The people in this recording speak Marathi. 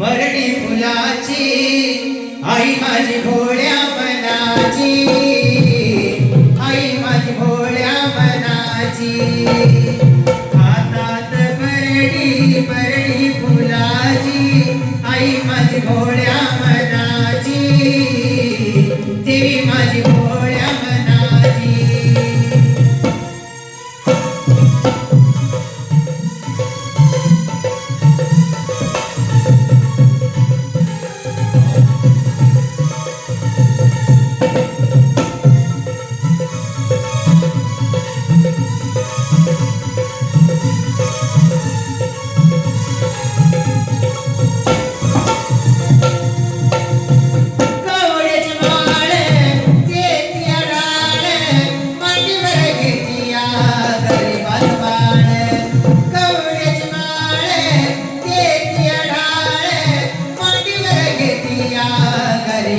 परणी फुलाची आई माझी भोळ्या मनाची. आई माझी भोळ्या मनाची. हातात परणी परणी फुलाची आई माझी भोळ्या